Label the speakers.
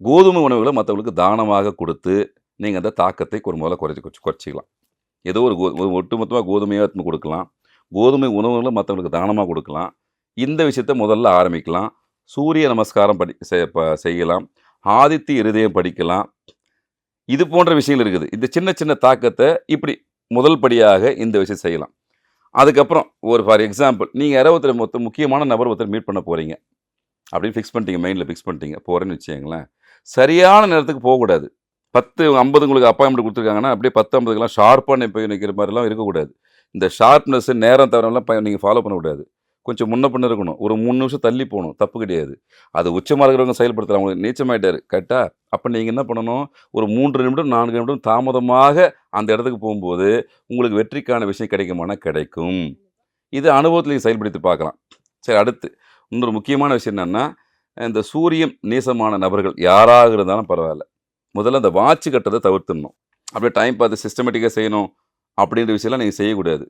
Speaker 1: கோதுமை உணவுகளை மற்றவங்களுக்கு தானமாக கொடுத்து நீங்கள் அந்த தாக்கத்தை ஒரு முதல்ல குறைச்சி குறைச்சி குறைச்சிக்கலாம். ஏதோ ஒரு கோ ஒட்டுமொத்தமாக கோதுமையாக எடுத்துன்னு கொடுக்கலாம். கோதுமை உணவுகளை மற்றவங்களுக்கு தானமாக கொடுக்கலாம். இந்த விஷயத்த முதல்ல ஆரம்பிக்கலாம். சூரிய நமஸ்காரம் படி செய்யலாம். ஆதித்தி இருதயம் படிக்கலாம். இது போன்ற விஷயங்கள் இருக்குது. இந்த சின்ன சின்ன தாக்கத்தை இப்படி முதல் படியாக இந்த விஷயம் செய்யலாம். அதுக்கப்புறம் ஒரு ஃபார் எக்ஸாம்பிள் நீங்கள் யாரோ ஒருத்தர் மொத்த முக்கியமான நபர் ஒருத்தர் மீட் பண்ண போகிறீங்க அப்படின்னு ஃபிக்ஸ் பண்ணிட்டீங்க மைண்டில் ஃபிக்ஸ் பண்ணிட்டீங்க. போகிறேன்னு வச்சுக்கோங்களேன். சரியான நேரத்துக்கு போகக்கூடாது. பத்து ஐம்பது உங்களுக்கு அப்பாயின்மெண்ட் கொடுத்துருக்காங்கன்னா அப்படியே பத்து ஐம்பதுக்கெல்லாம் ஷார்ப்பாக போய் நிற்கிற மாதிரிலாம் இருக்கக்கூடாது. இந்த ஷார்ப்னஸ் நேரம் தவிரலாம் நீங்கள் ஃபாலோ பண்ணக்கூடாது. கொஞ்சம் முன்ன பின்ன இருக்கணும். ஒரு மூணு நிமிஷம் தள்ளி போகணும். தப்பு கிடையாது. அது உச்சமாக இருக்கிறவங்க செயல்படுத்தலாம். அவங்களுக்கு நீச்சமாயிட்டார். கரெக்டாக அப்போ நீங்கள் என்ன பண்ணணும்? ஒரு மூன்று நிமிடம் நான்கு நிமிடம் தாமதமாக அந்த இடத்துக்கு போகும்போது உங்களுக்கு வெற்றிக்கான விஷயம் கிடைக்குமானா கிடைக்கும். இது அனுபவத்தில் நீங்கள் செயல்படுத்தி பார்க்கலாம். சரி அடுத்து. இன்னொரு முக்கியமான விஷயம் என்னென்னா இந்த சூரியன் நீசமான நபர்கள் யாராக இருந்தாலும் பரவாயில்ல. முதல்ல அந்த வாட்ச் கட்டதை தவிர்த்துடணும். அப்படியே டைம் பார்த்து சிஸ்டமேட்டிக்காக செய்யணும் அப்படின்ற விஷயம்லாம் நீங்கள் செய்யக்கூடாது.